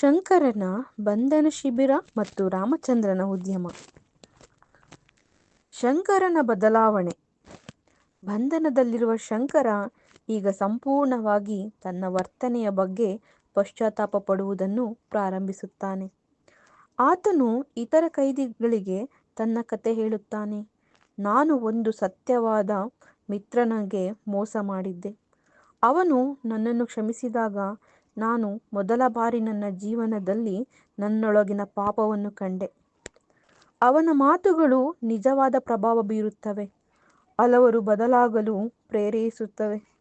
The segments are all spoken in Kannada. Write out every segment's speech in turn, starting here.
ಶಂಕರನ ಬಂಧನ ಶಿಬಿರ ಮತ್ತು ರಾಮಚಂದ್ರನ ಉದ್ಯಮ. ಶಂಕರನ ಬದಲಾವಣೆ. ಬಂಧನದಲ್ಲಿರುವ ಶಂಕರ ಈಗ ಸಂಪೂರ್ಣವಾಗಿ ತನ್ನ ವರ್ತನೆಯ ಬಗ್ಗೆ ಪಶ್ಚಾತ್ತಾಪ ಪಡುವುದನ್ನು ಪ್ರಾರಂಭಿಸುತ್ತಾನೆ. ಆತನು ಇತರ ಕೈದಿಗಳಿಗೆ ತನ್ನ ಕತೆ ಹೇಳುತ್ತಾನೆ. ನಾನು ಒಂದು ಸತ್ಯವಾದ ಮಿತ್ರನಿಗೆ ಮೋಸ ಮಾಡಿದ್ದೆ. ಅವನು ನನ್ನನ್ನು ಕ್ಷಮಿಸಿದಾಗ ನಾನು ಮೊದಲ ಬಾರಿ ನನ್ನ ಜೀವನದಲ್ಲಿ ನನ್ನೊಳಗಿನ ಪಾಪವನ್ನು ಕಂಡೆ. ಅವನ ಮಾತುಗಳು ನಿಜವಾದ ಪ್ರಭಾವ ಬೀರುತ್ತವೆ. ಹಲವರು ಬದಲಾಗಲು ಪ್ರೇರೇಪಿಸುತ್ತವೆ.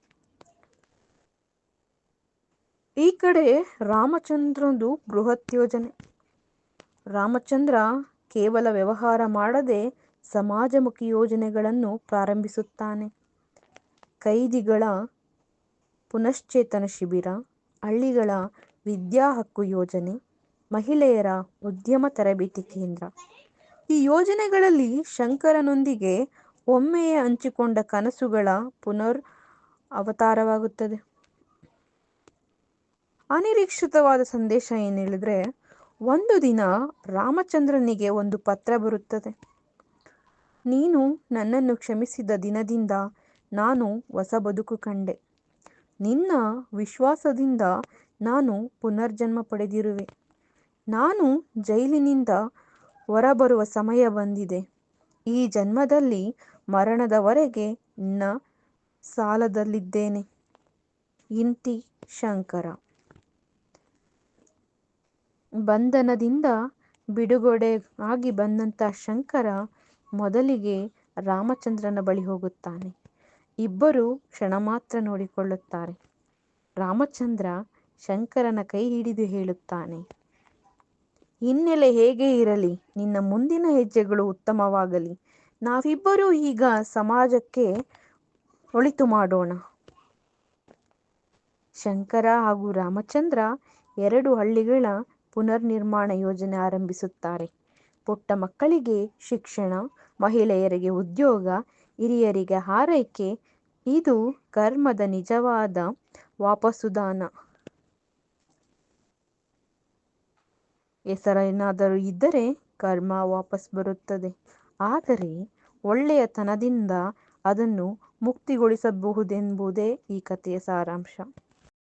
ಈ ಕಡೆ ರಾಮಚಂದ್ರದು ಬೃಹತ್ ಯೋಜನೆ. ರಾಮಚಂದ್ರ ಕೇವಲ ವ್ಯವಹಾರ ಮಾಡದೆ ಸಮಾಜಮುಖಿ ಯೋಜನೆಗಳನ್ನು ಪ್ರಾರಂಭಿಸುತ್ತಾನೆ. ಕೈದಿಗಳ ಪುನಶ್ಚೇತನ ಶಿಬಿರ ಹಳ್ಳಿಗಳ ವಿದ್ಯಾ ಹಕ್ಕು ಯೋಜನೆ, ಮಹಿಳೆಯರ ಉದ್ಯಮ ತರಬೇತಿ ಕೇಂದ್ರ. ಈ ಯೋಜನೆಗಳಲ್ಲಿ ಶಂಕರನೊಂದಿಗೆ ಒಮ್ಮೆಯೇ ಹಂಚಿಕೊಂಡ ಕನಸುಗಳ ಪುನರ್ ಅವತಾರವಾಗುತ್ತದೆ. ಅನಿರೀಕ್ಷಿತವಾದ ಸಂದೇಶ ಏನು ಹೇಳಿದ್ರೆ ಒಂದು ದಿನ ರಾಮಚಂದ್ರನಿಗೆ ಒಂದು ಪತ್ರ ಬರುತ್ತದೆ. ನೀನು ನನ್ನನ್ನು ಕ್ಷಮಿಸಿದ ದಿನದಿಂದ ನಾನು ಹೊಸ ಬದುಕು ಕಂಡೆ. ನಿನ್ನ ವಿಶ್ವಾಸದಿಂದ ನಾನು ಪುನರ್ಜನ್ಮ ಪಡೆದಿರುವೆ. ನಾನು ಜೈಲಿನಿಂದ ಹೊರಬರುವ ಸಮಯ ಬಂದಿದೆ. ಈ ಜನ್ಮದಲ್ಲಿ ಮರಣದವರೆಗೆ ನಿನ್ನ ಸಾಲದಲ್ಲಿದ್ದೇನೆ. ಇಂತಿ ಶಂಕರ. ಬಂಧನದಿಂದ ಬಿಡುಗಡೆ ಆಗಿ ಬಂದಂಥ ಶಂಕರ ಮೊದಲಿಗೆ ರಾಮಚಂದ್ರನ ಬಳಿ ಹೋಗುತ್ತಾನೆ. ಇಬ್ಬರು ಕ್ಷಣ ಮಾತ್ರ ನೋಡಿಕೊಳ್ಳುತ್ತಾರೆ. ರಾಮಚಂದ್ರ ಶಂಕರನ ಕೈ ಹಿಡಿದು ಹೇಳುತ್ತಾನೆ, ಹಿನ್ನೆಲೆ ಹೇಗೆ ಇರಲಿ? ನಿನ್ನ ಮುಂದಿನ ಹೆಜ್ಜೆಗಳು ಉತ್ತಮವಾಗಲಿ. ನಾವಿಬ್ಬರೂ ಈಗ ಸಮಾಜಕ್ಕೆ ಒಳಿತು ಮಾಡೋಣ. ಶಂಕರ ಹಾಗೂ ರಾಮಚಂದ್ರ ಎರಡು ಹಳ್ಳಿಗಳ ಪುನರ್ನಿರ್ಮಾಣ ಯೋಜನೆ ಆರಂಭಿಸುತ್ತಾರೆ. ಪುಟ್ಟ ಮಕ್ಕಳಿಗೆ ಶಿಕ್ಷಣ, ಮಹಿಳೆಯರಿಗೆ ಉದ್ಯೋಗ, ಹಿರಿಯರಿಗೆ ಆರೈಕೆ ಇದು ಕರ್ಮದ ನಿಜವಾದ ವಾಪಸುದಾನ. ಹೆಸರೇನಾದರೂ ಇದ್ದರೆ ಕರ್ಮ ವಾಪಸ್ ಬರುತ್ತದೆ. ಆದರೆ ಒಳ್ಳೆಯತನದಿಂದ ಅದನ್ನು ಮುಕ್ತಿಗೊಳಿಸಬಹುದೆಂಬುದೇ ಈ ಕಥೆಯ ಸಾರಾಂಶ.